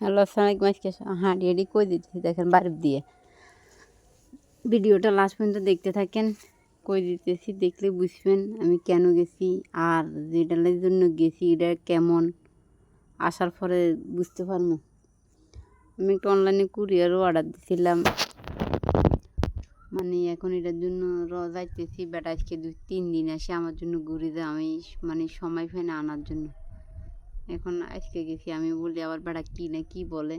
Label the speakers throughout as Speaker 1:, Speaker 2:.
Speaker 1: Hello আসসালামাইকুম আজকে হাঁটি হাঁটি কই দিতেছি দেখেন বাড়ি দিয়ে। ভিডিওটা লাস্ট পর্যন্ত দেখতে থাকেন কই দিতেছি, দেখলে বুঝবেন আমি কেন গেছি, আর যেটার জন্য গেছি, এটা কেমন? আসার পরে বুঝতে পারব। আমি একটা অনলাইনে কুরিয়ারও অর্ডার দিছিলাম। মানে এখন এটার জন্য যাইতেছি বেটা আজকে দুই তিন দিন আসে আমার জন্য ঘুরে দেয় আমি মানে সময় পাই না আনার জন্য। এখন আজকে গেছি, আমি বলি আবার বেড়া কি না কি বলে।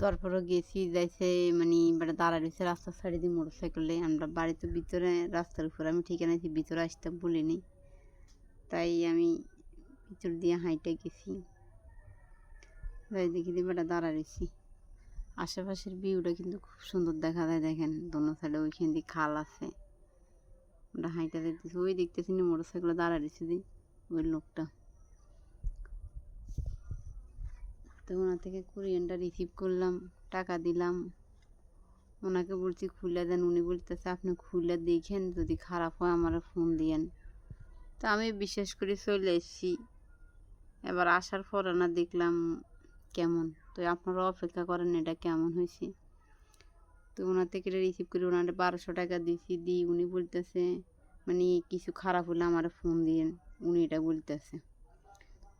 Speaker 1: তারপরে গেছি, যাইছে মানে বেড়া দাঁড়া রয়েছে রাস্তার সাইডে দিয়ে মোটর সাইকেলে আমরা বাড়িতে ভিতরে, রাস্তার উপর আমি ঠিকানা আছি, ভিতরে আসতে বলিনি। তাই আমি ভিতর দিয়ে হাইটে গেছি। দেখি দিয়ে বেটা দাঁড়া রয়েছি। আশেপাশের ভিউটা কিন্তু খুব সুন্দর দেখা যায়, দেখেন। দোনো সাইডে ওইখান দিয়ে খাল আছে। আমরা হাইটা দেখতেছি ওই দেখতেছি মোটর সাইকেলে দাঁড়া রয়েছে দিই ওই লোকটা। তো ওনার থেকে কুরিয়ানটা রিসিভ করলাম, টাকা দিলাম। ওনাকে বলছি, খুলে দেন। উনি বলতেছে, আপনি খুলে দেখেন, যদি খারাপ হয় আমার ফোন দিয়েন। তো আমি বিশ্বাস করে চলে এসেছি। এবার আসার পর না দেখলাম, কেমন? তো আপনারা অপেক্ষা করেন, এটা কেমন হয়েছে? তো ওনার থেকে এটা রিসিভ করে ওনার বারোশো টাকা দিয়েছি। দিই উনি বলতেছে মানে কিছু খারাপ হলে আমার ফোন দিয়েন। উনি এটা বলতেছে।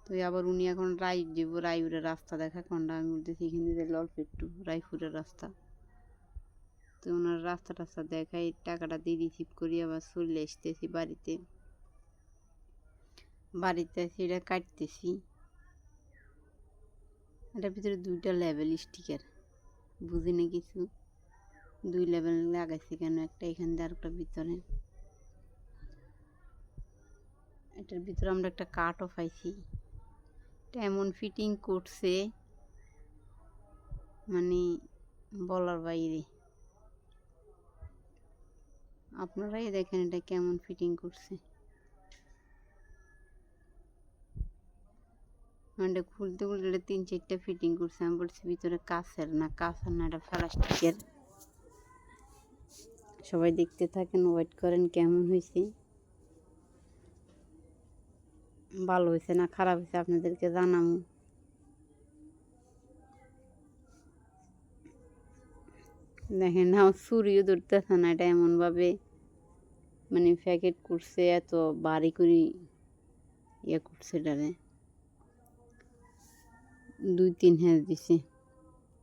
Speaker 1: তো আবার উনি এখন রাই যাব রায়পুরের রাস্তা দেখা কোনটা আমি বলতেছি, এখান থেকে অল্প একটু রায়পুরের রাস্তা। তো ওনার রাস্তা টাস্তা দেখাই, টাকাটা দিয়ে রিসিভ করি, আবার চলে আসতেছি বাড়িতে। বাড়িতে এসে এটা কাটতেছি। এটার ভিতরে দুইটা লেভেল স্টিকার। বুঝি না কিছু? দুই লেভেল লাগাইছি কেন? একটা এখান দিয়ে আর একটা ভিতরে। এটার ভিতরে আমরা একটা কাঠও পাইছি এটা এমন ফিটিং করছে মানে বলার বাইরে। আপনারাই দেখেন এটা কেমন ফিটিং করছে। মানে খুলতে খুলতে এটা তিন চারটা ফিটিং করছে। আমি বলছি ভিতরে কাছের না কাছের না, এটা প্লাস্টিকের সবাই দেখতে থাকেন ওয়েট করেন কেমন হয়েছে ভালো হয়েছে না, খারাপ হয়েছে আপনাদেরকে জানাব দেখেন না চুরিও ধরতেছে না এটা এমনভাবে। মানে প্যাকেট করছে, এত বাড়ি করে ইয়ে করছে এটারে। দুই তিন হ্যাঁ দিছে।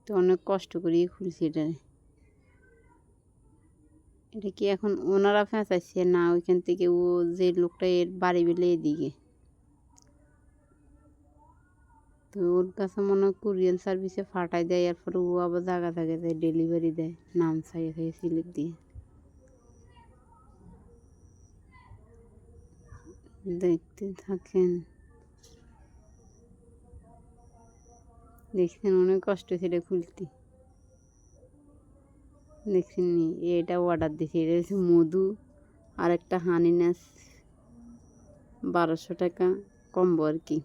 Speaker 1: তো অনেক কষ্ট করেই খুলছি এটারে। এটা কি এখন ওনারা ফেঁচাইছে না ওইখান থেকে ও যে লোকটা এর বাড়ি বেলে এদিকে? তো ওর কাছে মনে হয় কুরিয়ার সার্ভিসে ফাটাই দেয়, এরপরে ও আবার জায়গা জায়গা যায় ডেলিভারি দেয়, নাম চাইয়ে চাইয়ে স্লিপ দিয়ে। দেখতে থাকেন। দেখছেন, অনেক কষ্ট সেটা খুলতে। দেখছেন নি এটা অর্ডার দিয়েছি এটা হচ্ছে মধু আর একটা হানিনাস বারোশো টাকা কম্বো আর কি।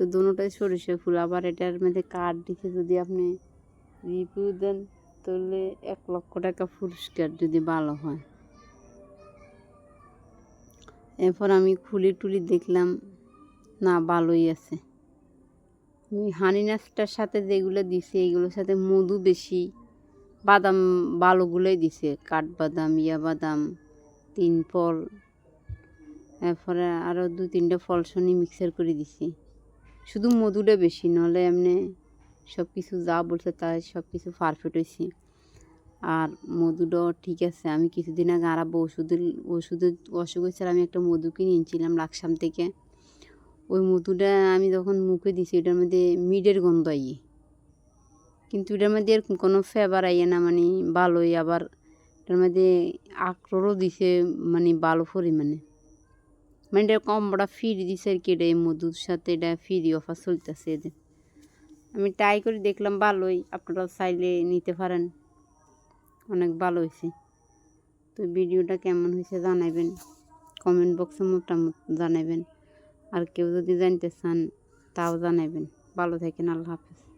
Speaker 1: তো দুটোটাই সরিষা ফুল। আবার এটার মধ্যে কার্ড দিছে যদি আপনি রিভিউ দেন, তাহলে এক লক্ষ টাকা পুরস্কার যদি ভালো হয়। এরপর আমি খুলি টুলি দেখলাম, না, ভালোই আছে। ওই হানি নাচটার সাথে যেগুলো দিছে, এগুলোর সাথে মধু বেশি, বাদাম ভালোগুলোই দিছে। কাঠবাদাম ইয়া বাদাম তিন ফল, এরপরে আরও দু তিনটা ফল শনি মিক্সার করে দিছি। শুধু মধুটা বেশি নহলে এমনি সব কিছু যা বলছে তা সব কিছু পারফেক্ট হয়েছে আর মধুটাও ঠিক আছে, আমি কিছুদিন আগে আরাবো ওষুধের ওষুধের অসুখ হয়েছে আমি একটা মধু কিনে এনেছিলাম লাকসাম থেকে। ওই মধুটা আমি যখন মুখে দিছি এটার মধ্যে মিডের গন্ধ আইয়ে। কিন্তু এটার মধ্যে এরকম কোনো ফ্লেভার আইয়ে না মানে ভালোই, আবার এটার মধ্যে আখরোটও দিছে মানে ভালো পরিমাণে। মানে এটা কম্বটা ফ্রি দিছে আর কি এটা মধুর সাথে এটা ফ্রি অফার চলতেছে এদের আমি ট্রাই করে দেখলাম ভালোই আপনারা চাইলে নিতে পারেন অনেক ভালো হয়েছে তো ভিডিওটা কেমন হয়েছে জানাবেন কমেন্ট বক্সে মোটামুটি জানাবেন আর কেউ যদি জানতে চান তাও জানাবেন ভালো থাকেন আল্লাহ হাফেজ